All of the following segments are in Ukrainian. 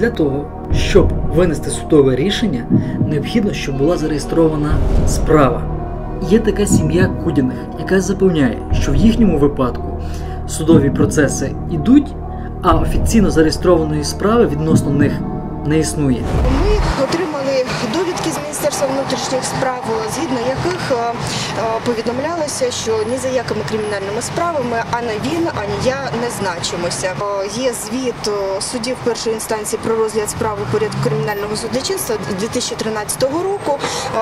Для того, щоб винести судове рішення, необхідно, щоб була зареєстрована справа. Є така сім'я Кудіних, яка запевняє, що в їхньому випадку судові процеси йдуть, а офіційно зареєстрованої справи відносно них не існує. Ми отримали довідки з Міністерства внутрішніх справ, згідно яких е, повідомлялося, що ні за якими кримінальними справами ані він, ані я не значимося. Е, Є звіт е, судів першої інстанції про розгляд справи порядку кримінального судочинства 2013 року,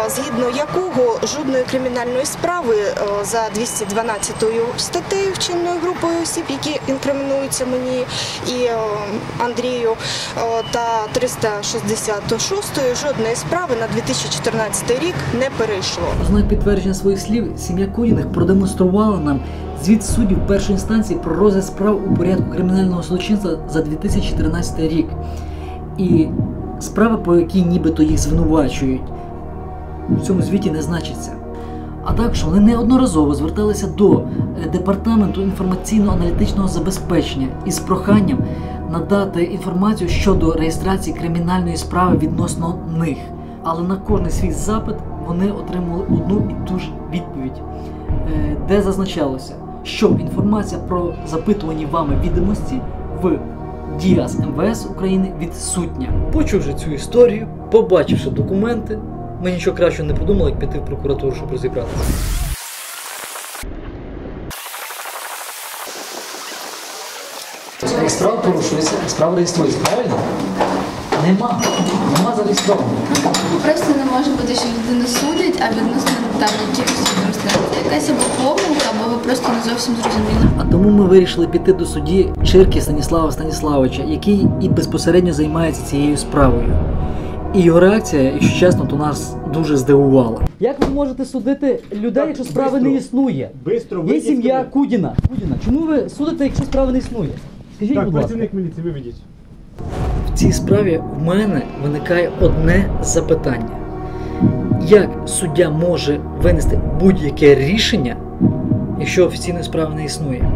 е, згідно якого жодної кримінальної справи е, за 212 статтею вчинною групою осіб, які інкримінуються мені і е, Андрію, е, та 366 жодної справи на 2014 рік не перейшло. Знак підтвердження своїх слів сім'я Кудіних продемонструвала нам звіт суддів першої інстанції про розгляд справ у порядку кримінального злочинства за 2014 рік. І справа, по якій нібито їх звинувачують, в цьому звіті не значиться. А також вони неодноразово зверталися до е, департаменту інформаційно-аналітичного забезпечення із проханням надати інформацію щодо реєстрації кримінальної справи відносно них. Але на кожний свій запит вони отримали одну і ту ж відповідь, е, де зазначалося, що інформація про запитувані вами відомості в Діас МВС України відсутня. Почувши цю історію, побачивши документи, ми нічого кращого не придумали, як піти в прокуратуру, щоб розібратися. Справа порушується, справа реєструється, правильно? Нема. Нема зареєстровано. Просто не може бути, що людину судять, а відносно там якихось відомостей. Це якась або помилка, або ви просто не зовсім зрозуміли. А тому ми вирішили піти до судді Чирки Станіслава Станіславовича, який і безпосередньо займається цією справою. І його реакція, якщо чесно, то нас дуже здивувала. Як ви можете судити людей, якщо справи не існує? Бистро Є сім'я. Кудіна. Кудіна. Чому ви судите, якщо справи не існує? Скажіть, Так, будь ласка. працівник міліції, виведіть. Цій справі в мене виникає одне запитання: як суддя може винести будь-яке рішення, якщо офіційної справи не існує?